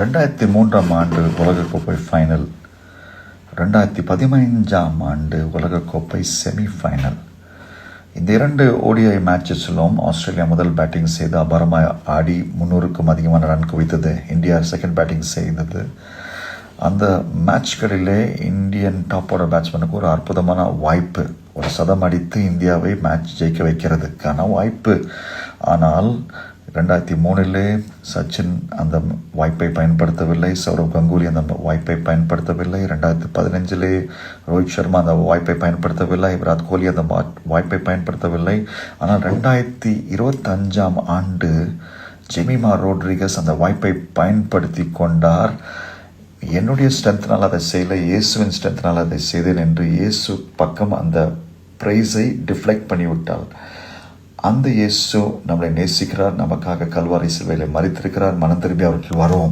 ரெண்டாயிரத்தி மூன்றாம் ஆண்டு உலகக்கோப்பை ஃபைனல் ரெண்டாயிரத்தி பதினைஞ்சாம் ஆண்டு உலகக்கோப்பை செமிஃபைனல் இந்த இரண்டு ஓடிஐ மேட்சஸிலும் ஆஸ்திரேலியா முதல் பேட்டிங் செய்து அபாரமாக ஆடி முன்னூறுக்கும் அதிகமான ரன் குவித்தது. இந்தியா செகண்ட் பேட்டிங் செய்தது. அந்த மேட்ச்களிலே இந்தியன் டாப் ஆர்டர் பேட்ஸ்மேனுக்கு ஒரு அற்புதமான வாய்ப்பு. ஒரு சதம் அடித்து இந்தியாவை மேட்ச் ஜெயிக்க வைக்கிறதுக்கான வாய்ப்பு. ஆனால் ரெண்டாயிரத்தி மூணிலே சச்சின் அந்த வாய்ப்பை பயன்படுத்தவில்லை சௌரவ் கங்குலி அந்த வாய்ப்பை பயன்படுத்தவில்லை. ரெண்டாயிரத்தி பதினஞ்சிலே ரோஹித் சர்மா அந்த வாய்ப்பை பயன்படுத்தவில்லை. விராட் கோலி அந்த வா- வாய்ப்பை பயன்படுத்தவில்லை. ஆனால் ரெண்டாயிரத்தி இருபத்தஞ்சாம் ஆண்டு ஜெமிமா ரோட்ரிகஸ் அந்த வாய்ப்பை பயன்படுத்தி கொண்டார். என்னுடைய ஸ்ட்ரென்த்னால் அதை செய்யலை இயேசுவின் ஸ்ட்ரென்த்னால் அதை செய்தேன் என்று இயேசு பக்கம் அந்த ப்ரைஸை டிஃப்ளெக்ட் பண்ணிவிட்டாள் அந்த இயேசு நம்மளை நேசிக்கிறார் நமக்காக கல்வாரி சிலுவையில் மறித்திருக்கிறார் மனம் திரும்பி அவருக்கு வரும்